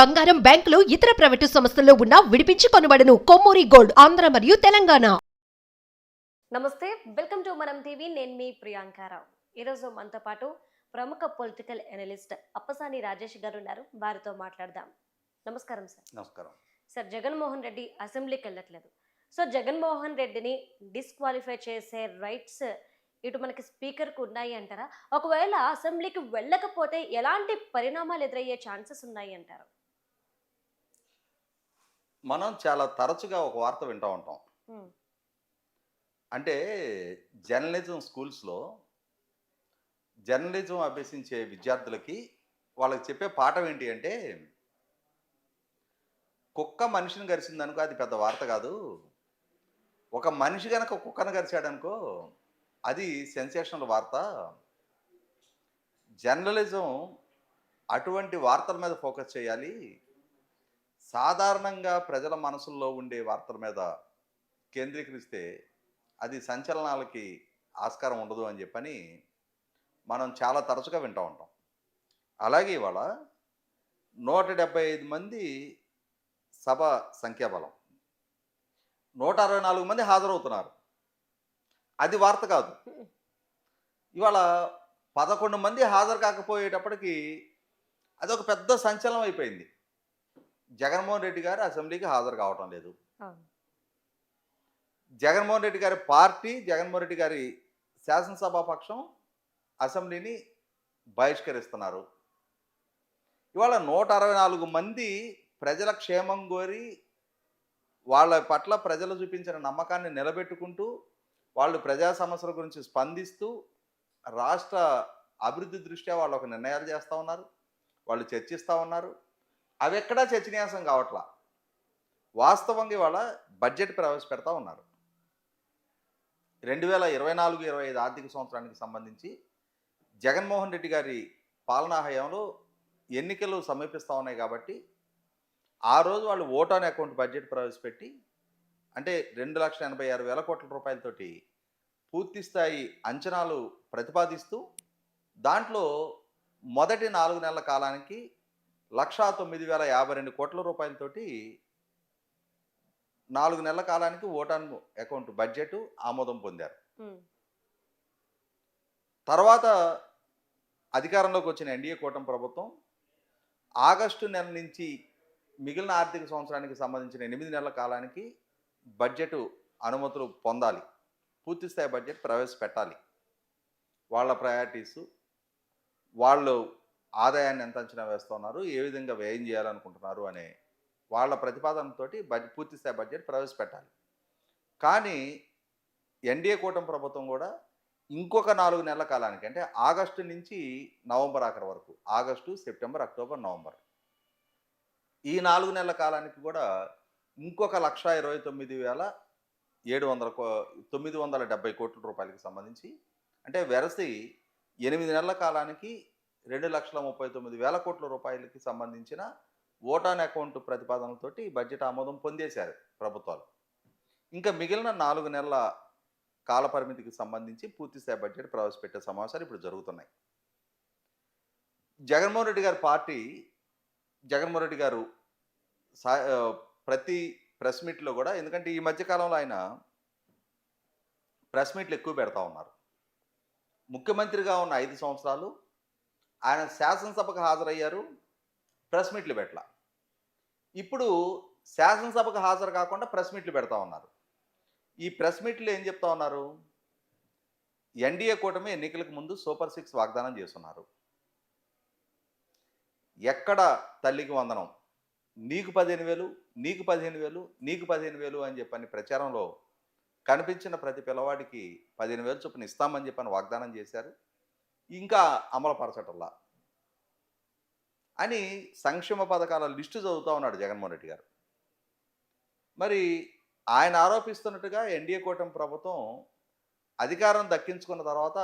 బంగారం బ్యాంకులు ఇతర ప్రైవేటు సంస్థల్లో ఉన్న విడిపించి కొనబడను కొమ్మూరి గోల్డ్ ఆంధ్ర మరియు తెలంగాణ. నమస్తే వెల్కమ్ టు మనం టీవీ. నేను మీ ప్రియాంకారావు ఈరోజు మనతో పాటు ప్రముఖ పొలిటికల్ అనలిస్ట్ అప్పసాని రాజేష్ గారు ఉన్నారు వారితో మాట్లాడదాం. నమస్కారం సార్. నమస్కారం. సార్ జగన్మోహన్ రెడ్డి అసెంబ్లీకి వెళ్ళట్లేదు. సో జగన్మోహన్ రెడ్డిని డిస్క్వాలిఫై చేసే రైట్స్ ఇటు మనకి స్పీకర్కు ఉన్నాయి అంటారా? ఒకవేళ అసెంబ్లీకి వెళ్ళకపోతే ఎలాంటి పరిణామాలు ఎదురయ్యే ఛాన్సెస్ ఉన్నాయి అంటారు? మనం చాలా తరచుగా ఒక వార్త వింటూ ఉంటాం. అంటే జర్నలిజం స్కూల్స్లో జర్నలిజం అభ్యసించే విద్యార్థులకి వాళ్ళకి చెప్పే పాఠం ఏంటి అంటే కుక్క మనిషిని గరిచిందనుకో అది పెద్ద వార్త కాదు. ఒక మనిషి కనుక కుక్కను గరిచాడనుకో అది సెన్సేషనల్ వార్త. జర్నలిజం అటువంటి వార్తల మీద ఫోకస్ చేయాలి. సాధారణంగా ప్రజల మనసుల్లో ఉండే వార్తల మీద కేంద్రీకరిస్తే అది సంచలనాలకి ఆస్కారం ఉండదు అని చెప్పని మనం చాలా తరచుగా వింటూ ఉంటాం. అలాగే ఇవాళ నూట డెబ్బై ఐదు మంది సభ సంఖ్యాబలం. నూట అరవై నాలుగు మంది హాజరవుతున్నారు. అది వార్త కాదు. ఇవాళ పదకొండు మంది హాజరు కాకపోయేటప్పటికి అది ఒక పెద్ద సంచలనం అయిపోయింది. జగన్మోహన్ రెడ్డి గారు అసెంబ్లీకి హాజరు కావటం లేదు. జగన్మోహన్ రెడ్డి గారి పార్టీ జగన్మోహన్ రెడ్డి గారి శాసనసభా పక్షం అసెంబ్లీని బహిష్కరిస్తున్నారు. ఇవాళ నూట అరవై నాలుగు మంది ప్రజల క్షేమం కోరి వాళ్ళ పట్ల ప్రజలు చూపించిన నమ్మకాన్ని నిలబెట్టుకుంటూ వాళ్ళు ప్రజా సమస్యల గురించి స్పందిస్తూ రాష్ట్ర అభివృద్ధి దృష్ట్యా వాళ్ళు ఒక నిర్ణయాలు చేస్తూ ఉన్నారు. వాళ్ళు చర్చిస్తూ ఉన్నారు. అవి ఎక్కడా చర్చనీయాంశం కావట్లా. వాస్తవంగా ఇవాళ బడ్జెట్ ప్రవేశపెడతా ఉన్నారు. రెండు వేల ఇరవై నాలుగు ఇరవై ఐదు ఆర్థిక సంవత్సరానికి సంబంధించి జగన్మోహన్ రెడ్డి గారి పాలనా హయాంలో ఎన్నికలు సమీపిస్తూ ఉన్నాయి కాబట్టి ఆ రోజు వాళ్ళు ఓట్ ఆన్ అకౌంట్ బడ్జెట్ ప్రవేశపెట్టి అంటే రెండు లక్షల ఎనభై ఆరు వేల కోట్ల రూపాయలతోటి పూర్తి స్థాయి అంచనాలు ప్రతిపాదిస్తూ దాంట్లో మొదటి నాలుగు నెలల కాలానికి లక్షా తొమ్మిది వేల యాభై రెండు కోట్ల రూపాయలతోటి నాలుగు నెలల కాలానికి ఓటాన్ అకౌంట్ బడ్జెట్ ఆమోదం పొందారు. తర్వాత అధికారంలోకి వచ్చిన ఎన్డీఏ కూటమి ప్రభుత్వం ఆగస్టు నెల నుంచి మిగిలిన ఆర్థిక సంవత్సరానికి సంబంధించిన ఎనిమిది నెలల కాలానికి బడ్జెట్ అనుమతులు పొందాలి. పూర్తిస్థాయి బడ్జెట్ ప్రవేశపెట్టాలి. వాళ్ళ ప్రయారిటీస్ వాళ్ళు ఆదాయాన్ని ఎంత అంచనా వేస్తున్నారు ఏ విధంగా వ్యయం చేయాలనుకుంటున్నారు అనే వాళ్ళ ప్రతిపాదనతోటి బడ్జెట్ పూర్తిస్థాయి బడ్జెట్ ప్రవేశపెట్టాలి. కానీ ఎన్డీఏ కూటమి ప్రభుత్వం కూడా ఇంకొక నాలుగు నెలల కాలానికి అంటే ఆగస్టు నుంచి నవంబర్ ఆఖరి వరకు ఆగస్టు సెప్టెంబర్ అక్టోబర్ నవంబర్. ఈ నాలుగు నెలల కాలానికి కూడా ఇంకొక లక్ష ఇరవై తొమ్మిది వేల ఏడు వందల కో తొమ్మిది వందల డెబ్బై కోట్ల రూపాయలకి సంబంధించి అంటే వెరసి ఎనిమిది నెలల కాలానికి రెండు లక్షల ముప్పై తొమ్మిది వేల కోట్ల రూపాయలకి సంబంధించిన ఓటాన్ అకౌంట్ ప్రతిపాదనలతోటి బడ్జెట్ ఆమోదం పొందేశారు ప్రభుత్వాలు. ఇంకా మిగిలిన నాలుగు నెలల కాల పరిమితికి సంబంధించి పూర్తిస్థాయి బడ్జెట్ ప్రవేశపెట్టే సమావేశాలు ఇప్పుడు జరుగుతున్నాయి. జగన్మోహన్ రెడ్డి గారి పార్టీ జగన్మోహన్ రెడ్డి గారు సా ప్రతి ప్రెస్ మీట్లో కూడా ఎందుకంటే ఈ మధ్యకాలంలో ఆయన ప్రెస్ మీట్లు ఎక్కువ పెడతా ఉన్నారు. ముఖ్యమంత్రిగా ఉన్న ఐదు సంవత్సరాలు ఆయన శాసనసభకు హాజరయ్యారు ప్రెస్ మీట్లు పెట్టలా. ఇప్పుడు శాసనసభకు హాజరు కాకుండా ప్రెస్ మీట్లు పెడతా ఉన్నారు. ఈ ప్రెస్ మీట్లు ఏం చెప్తా ఉన్నారు? ఎన్డీఏ కూటమి ఎన్నికలకు ముందు సూపర్ సిక్స్ వాగ్దానం చేస్తున్నారు. ఎక్కడ తల్లికి వందనం? నీకు పదిహేను వేలు నీకు పదిహేను వేలు నీకు పదిహేను వేలు అని చెప్పని ప్రచారంలో కనిపించిన ప్రతి పిల్లవాడికి పదిహేను వేలు చొప్పున ఇస్తామని చెప్పని వాగ్దానం చేశారు. ఇంకా అమలుపరచటంలా అని సంక్షేమ పథకాల లిస్టు చదువుతూ ఉన్నాడు జగన్మోహన్ రెడ్డి గారు. మరి ఆయన ఆరోపిస్తున్నట్టుగా ఎన్డీఏ కూటమి ప్రభుత్వం అధికారం దక్కించుకున్న తర్వాత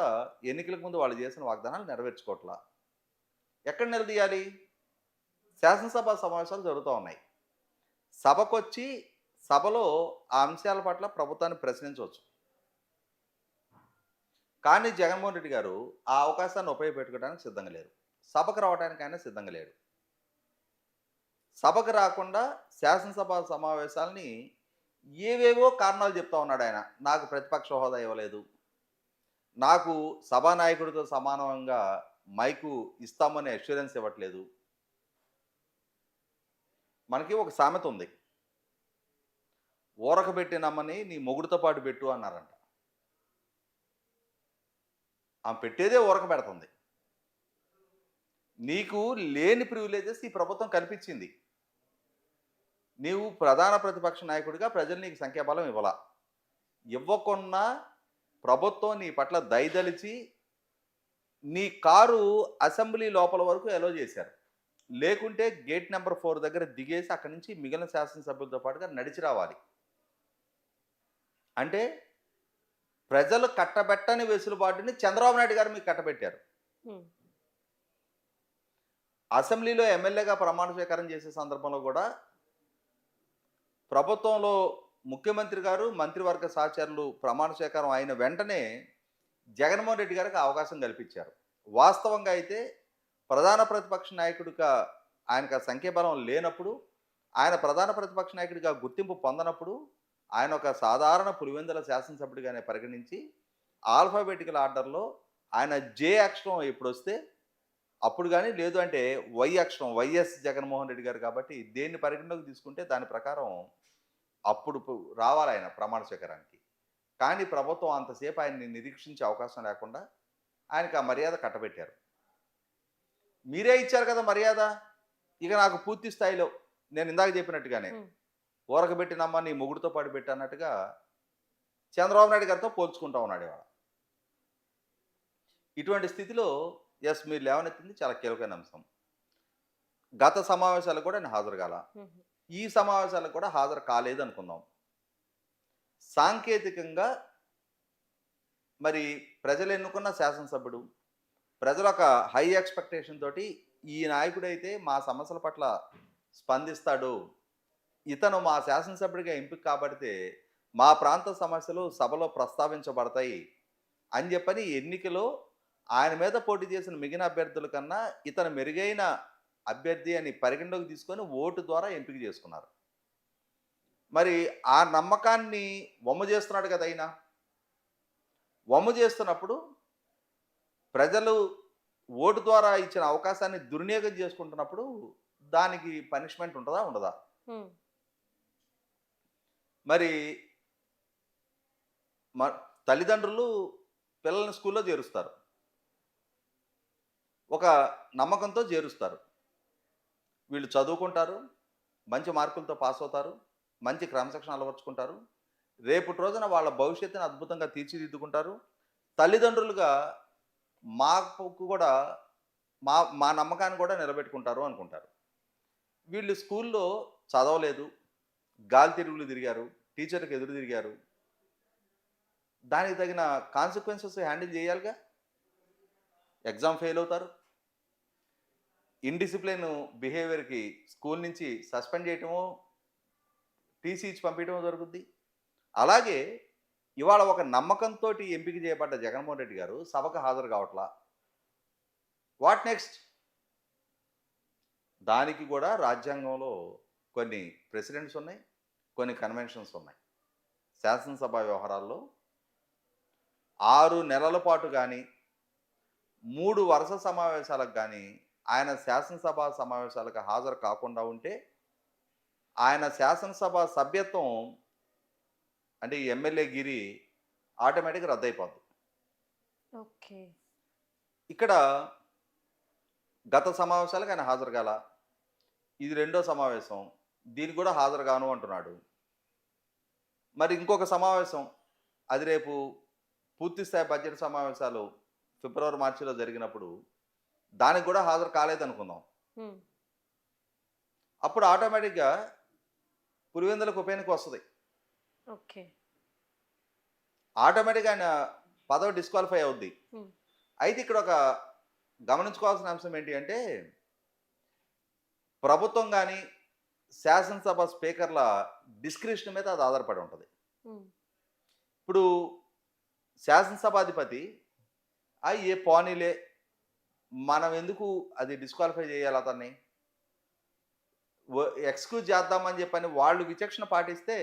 ఎన్నికలకు ముందు వాళ్ళు చేసిన వాగ్దానాలు నెరవేర్చుకోవట్లా? ఎక్కడ నిలదీయాలి? శాసనసభ సమావేశాలు జరుగుతూ ఉన్నాయి. సభకొచ్చి సభలో ఆ అంశాల పట్ల ప్రభుత్వాన్ని ప్రశ్నించవచ్చు. కానీ జగన్మోహన్ రెడ్డి గారు ఆ అవకాశాన్ని ఉపయోగపెట్టుకోవడానికి సిద్ధంగా లేరు. సభకు రావడానికైనా సిద్ధంగా లేడు. సభకు రాకుండా శాసనసభ సమావేశాలని ఏవేవో కారణాలు చెప్తా ఉన్నాడు ఆయన. నాకు ప్రతిపక్ష హోదా ఇవ్వలేదు. నాకు సభానాయకుడితో సమానంగా మైకు ఇస్తామని అష్యూరెన్స్ ఇవ్వట్లేదు. మనకి ఒక సామెత ఉంది. ఊరకబెట్టినమ్మని నీ మొగుడుతో పాటు పెట్టు అన్నారంట. ఆమె పెట్టేదే ఊరక పెడుతుంది నీకు లేని ప్రివిలేజెస్ ఈ ప్రభుత్వం కల్పించింది. నీవు ప్రధాన ప్రతిపక్ష నాయకుడిగా ప్రజలు నీకు సంఖ్యాబలం ఇవ్వాల? ఇవ్వకున్నా ప్రభుత్వం నీ పట్ల దయదలిచి నీ కారు అసెంబ్లీ లోపల వరకు ఎలో చేశారు. లేకుంటే గేట్ నెంబర్ ఫోర్ దగ్గర దిగేసి అక్కడి నుంచి మిగిలిన శాసనసభ్యులతో పాటుగా నడిచి రావాలి. అంటే ప్రజలు కట్టబెట్టని వెసులుబాటుని చంద్రబాబు నాయుడు గారు మీకు కట్టబెట్టారు. అసెంబ్లీలో ఎమ్మెల్యేగా ప్రమాణ స్వీకారం చేసే సందర్భంలో కూడా ప్రభుత్వంలో ముఖ్యమంత్రి గారు మంత్రివర్గ సహచరులు ప్రమాణ స్వీకారం అయిన వెంటనే జగన్మోహన్ రెడ్డి గారికి అవకాశం కల్పించారు. వాస్తవంగా అయితే ప్రధాన ప్రతిపక్ష నాయకుడిగా ఆయనకు సంఖ్యాబలం లేనప్పుడు ఆయన ప్రధాన ప్రతిపక్ష నాయకుడిగా గుర్తింపు పొందనప్పుడు ఆయన ఒక సాధారణ పులివెందుల శాసనసభ్యుడిగానే పరిగణించి ఆల్ఫాబెటికల్ ఆర్డర్లో ఆయన జే అక్షరం ఎప్పుడు వస్తే అప్పుడు కానీ లేదు అంటే వై అక్షరం వైఎస్ జగన్మోహన్ రెడ్డి గారు కాబట్టి దేన్ని పరిగణలోకి తీసుకుంటే దాని ప్రకారం అప్పుడు రావాలి ఆయన ప్రమాణ స్వీకారానికి. కానీ ప్రభుత్వం అంతసేపు ఆయన్ని నిరీక్షించే అవకాశం లేకుండా ఆయనకు ఆ మర్యాద కట్టబెట్టారు. మీరే ఇచ్చారు కదా మర్యాద? ఇక నాకు పూర్తి స్థాయిలో నేను ఇందాక చెప్పినట్టుగానే ఊరకబెట్టినమ్మ నీ మొగుడుతో పాటు పెట్టి అన్నట్టుగా చంద్రబాబు నాయుడు గారితో పోల్చుకుంటా ఉన్నాడు ఇవాళ. ఇటువంటి స్థితిలో ఎస్ మీరు లేవనెత్తింది చాలా కీలకమైన అంశం. గత సమావేశాలకు కూడా నేను హాజరు కాల. ఈ సమావేశాలకు కూడా హాజరు కాలేదు అనుకుందాం. సాంకేతికంగా మరి ప్రజలు ఎన్నుకున్న శాసనసభ్యుడు ప్రజల ఒక హై ఎక్స్పెక్టేషన్ తోటి ఈ నాయకుడైతే మా సమస్యల పట్ల స్పందిస్తాడు. ఇతను మా శాసనసభ్యుడిగా ఎంపిక కాబడితే మా ప్రాంత సమస్యలు సభలో ప్రస్తావించబడతాయి అని చెప్పని ఎన్నికలో ఆయన మీద పోటీ చేసిన మిగిలిన అభ్యర్థుల కన్నా ఇతను మెరుగైన అభ్యర్థి అని పరిగణలోకి తీసుకొని ఓటు ద్వారా ఎంపిక చేసుకున్నారు. మరి ఆ నమ్మకాన్ని వమ్ము చేస్తున్నాడు కదా అయినా వమ్ము చేస్తున్నప్పుడు ప్రజలు ఓటు ద్వారా ఇచ్చిన అవకాశాన్ని దుర్వినియోగం చేసుకుంటున్నప్పుడు దానికి పనిష్మెంట్ ఉంటుందా? ఉండదా? మరి మ తల్లిదండ్రులు పిల్లల్ని స్కూల్లో చేరుస్తారు. ఒక నమ్మకంతో చేరుస్తారు. వీళ్ళు చదువుకుంటారు మంచి మార్కులతో పాస్ అవుతారు మంచి క్రమశిక్షణ అలవర్చుకుంటారు. రేపటి రోజున వాళ్ళ భవిష్యత్తుని అద్భుతంగా తీర్చిదిద్దుకుంటారు. తల్లిదండ్రులుగా మాకు కూడా మా మా నమ్మకాన్ని కూడా నిలబెట్టుకుంటారు అనుకుంటారు. వీళ్ళు స్కూల్లో చదవలేదు గాలి తిరుగులు తిరిగారు టీచర్కి ఎదురు తిరిగారు. దానికి తగిన కాన్సిక్వెన్సెస్ హ్యాండిల్ చేయాలిగా? ఎగ్జామ్ ఫెయిల్ అవుతారు. ఇన్డిసిప్లిన్ బిహేవియర్కి స్కూల్ నుంచి సస్పెండ్ చేయటమో టీసీ ఇచ్చి పంపించడమో జరుగుద్ది. అలాగే ఇవాళ ఒక నమ్మకంతో ఎంపిక చేయబడ్డ జగన్మోహన్ రెడ్డి గారు సభకు హాజరు కావట్లా? వాట్ నెక్స్ట్ దానికి కూడా రాజ్యాంగంలో కొన్ని ప్రెసిడెంట్స్ ఉన్నాయి. కొన్ని కన్వెన్షన్స్ ఉన్నాయి. శాసనసభ వ్యవహారాల్లో ఆరు నెలల పాటు కానీ మూడు వరుస సమావేశాలకు కానీ ఆయన శాసనసభ సమావేశాలకు హాజరు కాకుండా ఉంటే ఆయన శాసనసభ సభ్యత్వం అంటే ఈ ఎమ్మెల్యే గిరి ఆటోమేటిక్గా రద్దయిపోద్ది. ఓకే. ఇక్కడ గత సమావేశాలకు ఆయన హాజరు కాల ఇది రెండో సమావేశం దీనికి కూడా హాజరు కాను అంటున్నాడు. మరి ఇంకొక సమావేశం అది రేపు పూర్తి స్థాయి బడ్జెట్ సమావేశాలు ఫిబ్రవరి మార్చిలో జరిగినప్పుడు దానికి కూడా హాజరు కాలేదనుకుందాం అప్పుడు ఆటోమేటిక్గా పులివెందులకు ఉప ఎన్నిక వస్తుంది. ఓకే. ఆటోమేటిక్గా ఆయన పదవి డిస్క్వాలిఫై అవుద్ది. అయితే ఇక్కడ ఒక గమనించుకోవాల్సిన అంశం ఏంటి అంటే ప్రభుత్వం కానీ శాసనసభ స్పీకర్ల డిస్క్రిప్షన్ మీద అది ఆధారపడి ఉంటుంది. ఇప్పుడు శాసనసభాధిపతి ఆ ఏ పోనీలే మనం ఎందుకు అది డిస్క్వాలిఫై చేయాలి అతన్ని? ఎక్స్క్యూజ్ చేద్దామని చెప్పని వాళ్ళు విచక్షణ పాటిస్తే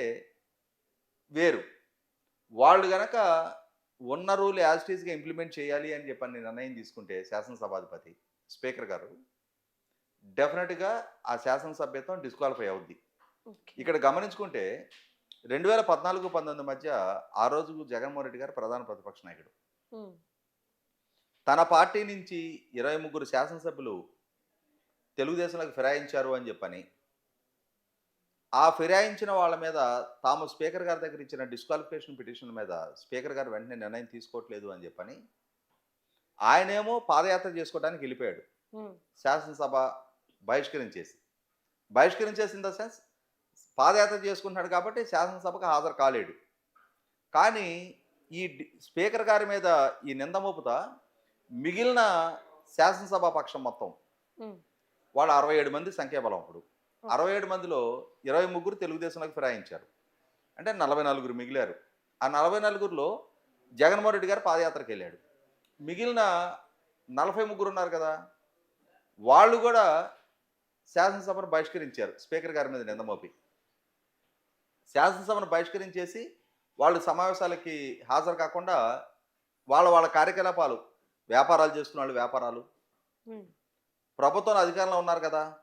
వేరు. వాళ్ళు గనక ఉన్న రూల్ యాజిటీస్గా ఇంప్లిమెంట్ చేయాలి అని చెప్పని నిర్ణయం తీసుకుంటే శాసనసభాధిపతి స్పీకర్ గారు డెఫినెట్గా ఆ శాసనసభ్యత్వం డిస్క్వాలిఫై అవుద్ది. ఇక్కడ గమనించుకుంటే రెండు వేల పద్నాలుగు పంతొమ్మిది మధ్య ఆ రోజు జగన్మోహన్ రెడ్డి గారు ప్రధాన ప్రతిపక్ష నాయకుడు. తన పార్టీ నుంచి ఇరవై ముగ్గురు శాసనసభ్యులు తెలుగుదేశంలోకి ఫిరాయించారు అని చెప్పని ఆ ఫిరాయించిన వాళ్ళ మీద తాము స్పీకర్ గారి దగ్గర ఇచ్చిన డిస్క్వాలిఫికేషన్ పిటిషన్ మీద స్పీకర్ గారు వెంటనే నిర్ణయం తీసుకోవట్లేదు అని చెప్పని ఆయనేమో పాదయాత్ర చేసుకోవడానికి వెళ్ళిపోయాడు. శాసనసభ బహిష్కరించేసి. బహిష్కరించేసి ఇన్ ద సెన్స్ పాదయాత్ర చేసుకుంటున్నాడు కాబట్టి శాసనసభకు హాజరు కాలేడు. కానీ ఈ స్పీకర్ గారి మీద ఈ నింద మోపుతా మిగిలిన శాసనసభ పక్షం మొత్తం. వాళ్ళు అరవై ఏడు మంది సంఖ్యాబలం అప్పుడు. అరవై ఏడు మందిలో ఇరవై ముగ్గురు తెలుగుదేశంలోకి ఫిరాయించారు. అంటే నలభై నలుగురు మిగిలారు. ఆ నలభై నలుగురిలో జగన్మోహన్ రెడ్డి గారు పాదయాత్రకు వెళ్ళాడు. మిగిలిన నలభై ముగ్గురు ఉన్నారు కదా. వాళ్ళు కూడా శాసనసభను బహిష్కరించారు. స్పీకర్ గారి మీద నిందమోపి శాసనసభను బహిష్కరించేసి వాళ్ళు సమావేశాలకి హాజరు కాకుండా వాళ్ళ వాళ్ళ కార్యకలాపాలు వ్యాపారాలు చేసుకున్న వాళ్ళు వ్యాపారాలు. ప్రభుత్వం అధికారంలో ఉన్నారు కదా.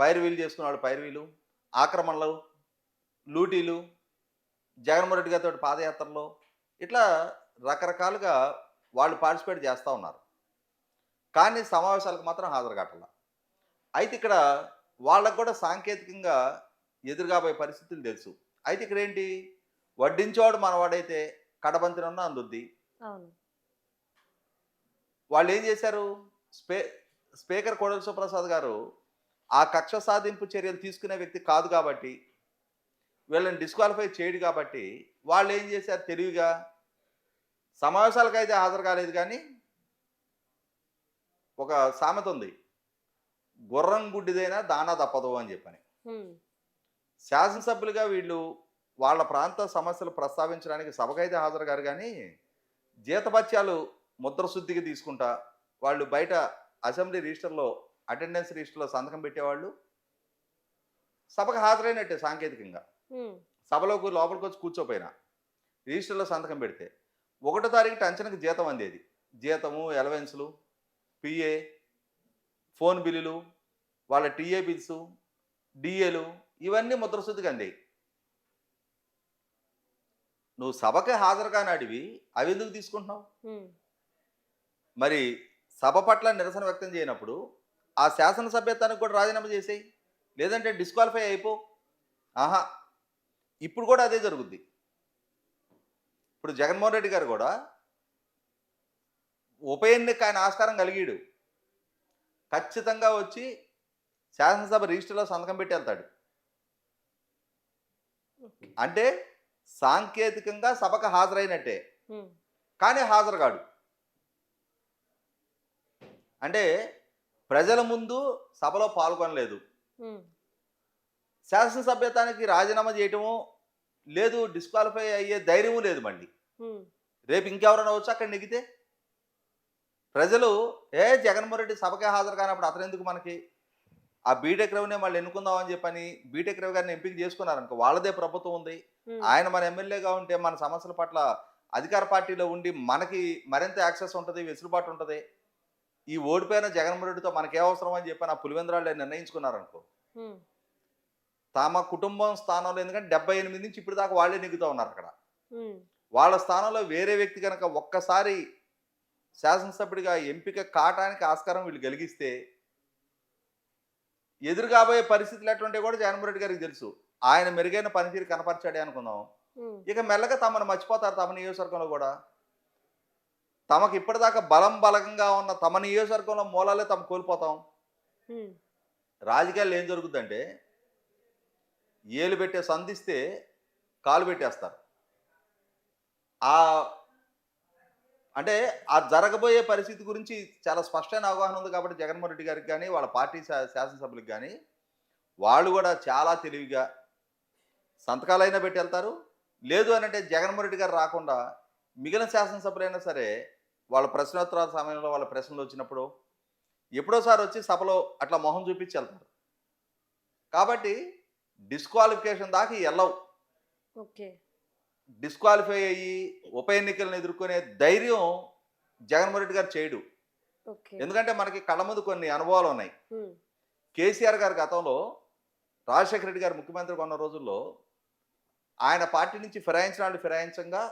పైరువీలు చేసుకున్న వాళ్ళు పైరువీలు ఆక్రమణలు లూటీలు జగన్మోహన్ రెడ్డి గారితో పాదయాత్రలో. ఇట్లా రకరకాలుగా వాళ్ళు పార్టిసిపేట్ చేస్తూ ఉన్నారు. కానీ సమావేశాలకు మాత్రం హాజరు కావట్ల. అయితే ఇక్కడ వాళ్ళకు కూడా సాంకేతికంగా ఎదురుగాబోయే పరిస్థితులు తెలుసు. అయితే ఇక్కడ ఏంటి? వడ్డించేవాడు మనవాడైతే కడబంతినన్నా అందుద్ది. వాళ్ళు ఏం చేశారు? స్పే స్పీకర్ కోడల సుప్రసాద్ గారు ఆ కక్ష సాధింపు చర్యలు తీసుకునే వ్యక్తి కాదు కాబట్టి వీళ్ళని డిస్క్వాలిఫై చేయడు కాబట్టి వాళ్ళు ఏం చేశారు తెలివిగా? సమావేశాలకు అయితే హాజరు కాలేదు కానీ ఒక సామెత ఉంది. గుర్రం గుడ్డిదైనా దానా తప్పదు అని చెప్పని. శాసనసభ్యులుగా వీళ్ళు వాళ్ళ ప్రాంత సమస్యలు ప్రస్తావించడానికి సభకైతే హాజరు గారు కానీ జీతభత్యాలు ముద్రశుద్ధికి తీసుకుంటా వాళ్ళు బయట అసెంబ్లీ రిజిస్టర్లో అటెండెన్స్ రిజిస్టర్లో సంతకం పెట్టేవాళ్ళు. సభకు హాజరైనట్టే సాంకేతికంగా. సభలోకి లోపలికి వచ్చి కూర్చోపోయినా. రిజిస్టర్లో సంతకం పెడితే. ఒకటో తారీఖు టెన్షన్కి జీతం అందేది. జీతము ఎలవెన్స్లు పిఏ ఫోన్ బిల్లులు వాళ్ళ టీఏ బిల్స్ డిఏలు ఇవన్నీ ముద్రశుద్ధికి అందాయి. నువ్వు సభకి హాజరు కానాడివి అవి ఎందుకు తీసుకుంటున్నావు? మరి సభ పట్ల నిరసన వ్యక్తం చేయనప్పుడు ఆ శాసనసభ్యత్వానికి కూడా రాజీనామా చేసేయి. లేదంటే డిస్క్వాలిఫై అయిపో. ఆహా ఇప్పుడు కూడా అదే జరుగుద్ది. ఇప్పుడు జగన్మోహన్ రెడ్డి గారు కూడా ఉప ఎన్నిక ఆయన ఆస్కారం కలిగాడు. ఖచ్చితంగా వచ్చి శాసనసభ రిజిస్టర్లో సంతకం పెట్టి వెళ్తాడు. అంటే సాంకేతికంగా సభకు హాజరైనట్టే. కానీ హాజరు కాడు అంటే ప్రజల ముందు సభలో పాల్గొనలేదు. శాసనసభ్యతానికి రాజీనామా చేయటము లేదు డిస్క్వాలిఫై అయ్యే ధైర్యము లేదు మళ్ళీ. రేపు ఇంకెవరైనా వచ్చి అక్కడ నెగితే ప్రజలు ఏ జగన్మోహన్ రెడ్డి సభకే హాజరు కానప్పుడు అతను ఎందుకు మనకి? ఆ బీటెక్ రవినే మళ్ళీ ఎన్నుకుందామని చెప్పని బీటెక్ రవి గారిని ఎంపిక చేసుకున్నారనుకో వాళ్ళదే ప్రభుత్వం ఉంది. ఆయన మన ఎమ్మెల్యేగా ఉంటే మన సమస్యల పట్ల అధికార పార్టీలో ఉండి మనకి మరింత యాక్సెస్ ఉంటుంది వెసులుబాటు ఉంటుంది. ఈ ఓడిపోయిన జగన్మోహన్ రెడ్డితో మనకే అవసరం అని చెప్పి ఆ పులివెంద్రాళ్ళు నిర్ణయించుకున్నారనుకో. తమ కుటుంబం స్థానంలో ఎందుకంటే డెబ్బై ఎనిమిది నుంచి ఇప్పుడు దాకా వాళ్ళే నెగ్గుతూ ఉన్నారు అక్కడ. వాళ్ళ స్థానంలో వేరే వ్యక్తి కనుక ఒక్కసారి శాసనసభ్యుడిగా ఎంపిక కావటానికి ఆస్కారం వీళ్ళు కలిగిస్తే ఎదురు కాబోయే పరిస్థితులు ఎటువంటి కూడా జగన్మోహన్ రెడ్డి గారికి తెలుసు. ఆయన మెరుగైన పనితీరు కనపరిచాడే అనుకుందాం. ఇక మెల్లగా తమను మర్చిపోతారు తమ నియోజకవర్గంలో కూడా. తమకు ఇప్పటిదాకా బలం బలంగా ఉన్న తమ నియోజకవర్గంలో మూలాలే తమ కోల్పోతాం. ఉమ్, రాజకీయాల్లో ఏం జరుగుతుందంటే ఏలు పెట్టే సంధిస్తే కాలు పెట్టేస్తారు. ఆ అంటే ఆ జరగబోయే పరిస్థితి గురించి చాలా స్పష్టమైన అవగాహన ఉంది కాబట్టి జగన్మోహన్ రెడ్డి గారికి కానీ వాళ్ళ పార్టీ శా- శాసనసభ్యులకు కానీ వాళ్ళు కూడా చాలా తెలివిగా సంతకాలైనా పెట్టి వెళ్తారు. లేదు అని అంటే జగన్మోహన్ రెడ్డి గారు రాకుండా మిగిలిన శాసనసభ్యులైనా సరే వాళ్ళ ప్రశ్నోత్తరాల సమయంలో వాళ్ళ ప్రశ్నలు వచ్చినప్పుడు ఎప్పుడోసారి వచ్చి సభలో అట్లా మొహం చూపించి వెళ్తారు. కాబట్టి డిస్క్వాలిఫికేషన్ దాకా వెళ్ళవు ఓకే. డిస్క్వాలిఫై అయ్యి ఉప ఎన్నికలను ఎదుర్కొనే ధైర్యం జగన్మోహన్ రెడ్డి గారు చేయడు. ఎందుకంటే మనకి కళ్ళ ముందు కొన్ని అనుభవాలు ఉన్నాయి. కేసీఆర్ గారి గతంలో రాజశేఖర రెడ్డి గారు ముఖ్యమంత్రిగా ఉన్న రోజుల్లో ఆయన పార్టీ నుంచి ఫిరాయించడానికి ఫిరాయించంగా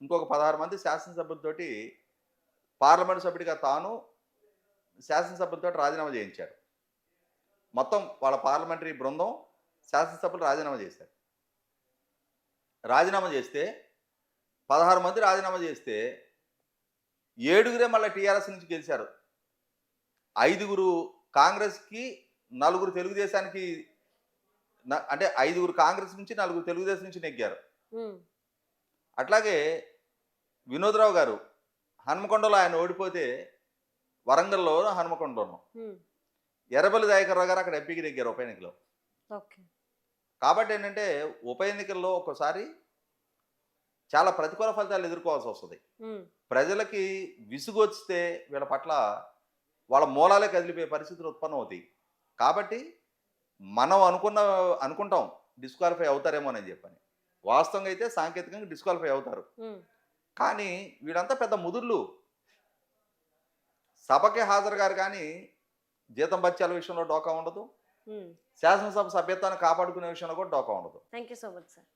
ఇంకొక పదహారు మంది శాసనసభ్యులతోటి పార్లమెంట్ సభ్యుడిగా తాను శాసనసభ్యులతో రాజీనామా చేయించారు. మొత్తం వాళ్ళ పార్లమెంటరీ బృందం శాసనసభ్యులు రాజీనామా చేశారు. రాజీనామా చేస్తే పదహారు మంది రాజీనామా చేస్తే ఏడుగురే మళ్ళీ టీఆర్ఎస్ నుంచి గెలిచారు. ఐదుగురు కాంగ్రెస్కి నలుగురు తెలుగుదేశానికి అంటే ఐదుగురు కాంగ్రెస్ నుంచి నలుగురు తెలుగుదేశం నుంచి నెగ్గారు. అట్లాగే వినోద్రావు గారు హనుమకొండలో ఆయన ఓడిపోతే వరంగల్లో హనుమకొండలోను. ఎర్రబల్లి దయాకర్రావు గారు అక్కడ ఎంపీకి నెగ్గారు ఉప ఎన్నికలో. ఓకే. కాబట్టి ఏంటంటే ఉప ఎన్నికల్లో ఒక్కోసారి చాలా ప్రతికూల ఫలితాలు ఎదుర్కోవాల్సి వస్తుంది. ప్రజలకి విసుగొచ్చితే వీళ్ళ పట్ల వాళ్ళ మూలాలే కదిలిపోయే పరిస్థితులు ఉత్పన్నం అవుతాయి కాబట్టి మనం అనుకున్న అనుకుంటాం డిస్క్వాలిఫై అవుతారేమోనని చెప్పని. వాస్తవంగా అయితే సాంకేతికంగా డిస్క్వాలిఫై అవుతారు. కానీ వీడంతా పెద్ద ముదుర్లు. సభకి హాజరు గారు కానీ జీతం బత్యాల విషయంలో డోకా ఉండదు. శాసనసభ సభ్యత్వాన్ని కాపాడుకునే విషయంలో కూడా డోకా ఉండదు. Thank you so much sir